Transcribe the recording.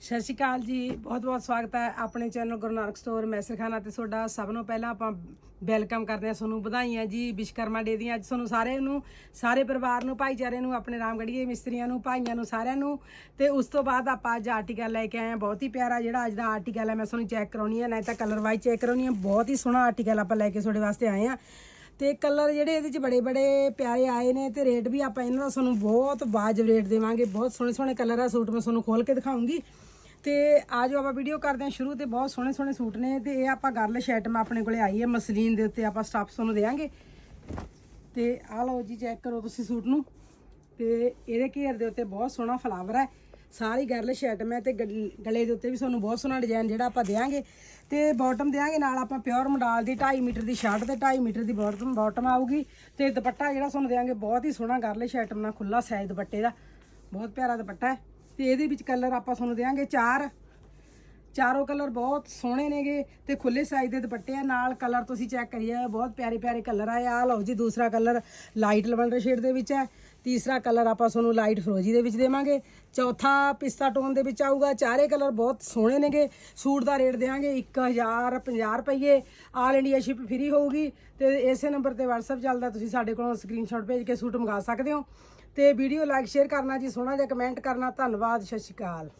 ਸਤਿ ਸ਼੍ਰੀ ਅਕਾਲ ਜੀ, ਬਹੁਤ ਬਹੁਤ ਸਵਾਗਤ ਹੈ ਆਪਣੇ ਚੈਨਲ ਗੁਰੂ ਨਾਨਕ ਸਟੋਰ ਮੈਸਰਖਾਨਾ ਤੇ ਤੁਹਾਡਾ ਸਭ ਨੂੰ ਪਹਿਲਾਂ ਆਪਾਂ ਵੈਲਕਮ ਕਰਦੇ ਹਾਂ, ਤੁਹਾਨੂੰ ਵਧਾਈਆਂ ਜੀ ਵਿਸ਼ਕਰਮਾ ਡੇ ਦੀਆਂ। ਅੱਜ ਤੁਹਾਨੂੰ ਸਾਰਿਆਂ ਨੂੰ, ਸਾਰੇ ਪਰਿਵਾਰ ਨੂੰ, ਭਾਈਚਾਰੇ ਨੂੰ, ਆਪਣੇ ਰਾਮਗੜੀਏ ਮਿਸਤਰੀਆਂ ਨੂੰ, ਭਾਈਆਂ ਨੂੰ, ਸਾਰਿਆਂ ਨੂੰ। ਤੇ ਉਸ ਤੋਂ ਬਾਅਦ ਆਪਾਂ ਅੱਜ ਆਰਟੀਕਲ ਲੈ ਕੇ ਆਏ ਹਾਂ, ਬਹੁਤ ਹੀ ਪਿਆਰਾ ਜਿਹੜਾ ਅੱਜ ਦਾ ਆਰਟੀਕਲ ਹੈ, ਮੈਂ ਤੁਹਾਨੂੰ ਚੈੱਕ ਕਰਾਉਣੀ ਹੈ, ਨਹੀਂ ਤਾਂ ਕਲਰ ਵਾਈਜ਼ ਚੈੱਕ ਕਰਾਉਣੀ ਹੈ। ਬਹੁਤ ਹੀ ਸੋਹਣਾ ਆਰਟੀਕਲ ਆਪਾਂ ਲੈ ਕੇ ਤੁਹਾਡੇ ਵਾਸਤੇ ਆਏ ਹਾਂ। ਤੇ ਕਲਰ ਜਿਹੜੇ ਇਹਦੇ ਚ ਬੜੇ ਬੜੇ ਪਿਆਰੇ ਆਏ ਨੇ ਤੇ ਰੇਟ ਵੀ ਆਪਾਂ ਇਹਨਾਂ ਦਾ ਤੁਹਾਨੂੰ ਬਹੁਤ ਵਾਜਬ ਰੇਟ ਦੇਵਾਂਗੇ, ਬਹੁਤ ਸੋਹਣੇ ਸੋਹਣੇ ਕਲਰ ਆ ਸੂਟ ਮੈਂ ਤੁਹਾਨੂੰ ਖੋਲ ਕੇ ਦਿਖਾਉਂਗੀ। ਤੇ ਆਜੋ ਆਪਾਂ ਵੀਡੀਓ ਕਰਦੇ ਹਾਂ ਸ਼ੁਰੂ ਤੇ ਬਹੁਤ ਸੋਹਣੇ ਸੋਹਣੇ ਸੂਟ ਨੇ ਤੇ ਇਹ ਆਪਾਂ ਗਰਲ ਸ਼ਰਟ ਮੈਂ ਆਪਣੇ ਕੋਲੇ ਆਈ ਹੈ, ਮਸਲੀਨ ਦੇ ਉੱਤੇ ਆਪਾਂ ਸਟਾਫ ਤੁਹਾਨੂੰ ਦੇਵਾਂਗੇ। ਤੇ ਆ ਲਓ ਜੀ ਚੈੱਕ ਕਰੋ ਤੁਸੀਂ ਸੂਟ ਨੂੰ। ਤੇ ਇਹਦੇ ਘੇਰ ਦੇ ਉੱਤੇ ਬਹੁਤ ਸੋਹਣਾ ਫਲਾਵਰ ਹੈ। ਸਾਰੀ ਗਰਲ ਸ਼ਰਟ ਮੈਂ ਤੇ ਗਲੇ ਦੇ ਉੱਤੇ ਵੀ ਤੁਹਾਨੂੰ ਬਹੁਤ ਸੋਹਣਾ ਡਿਜ਼ਾਈਨ ਜਿਹੜਾ ਆਪਾਂ ਦੇਵਾਂਗੇ ਤੇ ਬਾਟਮ ਦੇਵਾਂਗੇ ਨਾਲ ਆਪਾਂ ਪਿਓਰ ਮਡਾਲ ਦੀ 2.5 ਮੀਟਰ ਦੀ ਸ਼ਰਟ ਤੇ 2.5 ਮੀਟਰ ਦੀ ਬਾਟਮ ਬਾਟਮ ਆਊਗੀ। ਤੇ ਦੁਪੱਟਾ ਜਿਹੜਾ ਤੁਹਾਨੂੰ ਦੇਵਾਂਗੇ ਬਹੁਤ ਹੀ ਸੋਹਣਾ ਗਰਲ ਸ਼ਰਟ ਨਾਲ ਖੁੱਲਾ ਸਾਈਜ਼ ਦੁਪੱਟੇ ਦਾ। ਬਹੁਤ ਪਿਆਰਾ ਦੁਪੱਟਾ ਹੈ। ਤੇ ਇਹਦੇ ਵਿੱਚ ਕਲਰ ਆਪਾਂ ਤੁਹਾਨੂੰ ਦੇਵਾਂਗੇ ਚਾਰ। ਚਾਰੋਂ ਕਲਰ ਬਹੁਤ ਸੋਹਣੇ ਨੇਗੇ ਤੇ ਖੁੱਲੇ ਸਾਈਜ਼ ਦੇ ਦੁਪੱਟੇ ਆ। ਨਾਲ ਕਲਰ ਤੁਸੀਂ ਚੈੱਕ ਕਰੀਏ, ਬਹੁਤ ਪਿਆਰੇ ਪਿਆਰੇ ਕਲਰ ਆਏ ਆ ਲਓ ਜੀ, ਦੂਸਰਾ ਕਲਰ ਲਾਈਟ ਲਵੈਂਡਰ ਸ਼ੇਡ ਦੇ ਵਿੱਚ ਹੈ ਤੀਸਰਾ ਕਲਰ ਆਪਾਂ ਤੁਹਾਨੂੰ ਲਾਈਟ ਫਰੋਜੀ ਦੇ ਵਿੱਚ ਦੇਵਾਂਗੇ। ਚੌਥਾ ਪਿਸਤਾ ਟੋਨ ਦੇ ਵਿੱਚ ਆਊਗਾ। ਚਾਰੇ ਕਲਰ ਬਹੁਤ ਸੋਹਣੇ ਨੇਗੇ। ਸੂਟ ਦਾ ਰੇਟ ਦੇਵਾਂਗੇ 1050 ਰੁਪਏ ਆਲ ਇੰਡੀਆ ਸ਼ਿਪ ਫ੍ਰੀ ਹੋਊਗੀ। ਤੇ ਇਸੇ ਨੰਬਰ ਤੇ WhatsApp ਚੱਲਦਾ, ਤੁਸੀਂ ਸਾਡੇ ਕੋਲੋਂ ਸਕਰੀਨਸ਼ਾਟ ਭੇਜ ਕੇ ਸੂਟ ਮੰਗਾ ਸਕਦੇ ਹੋ। ਤੇ ਵੀਡੀਓ ਲਾਈਕ ਸ਼ੇਅਰ ਕਰਨਾ ਜੀ, ਸੋਹਣਾ ਜਿਹਾ ਕਮੈਂਟ ਕਰਨਾ। ਧੰਨਵਾਦ, ਸਤਿ ਸ਼੍ਰੀ ਅਕਾਲ।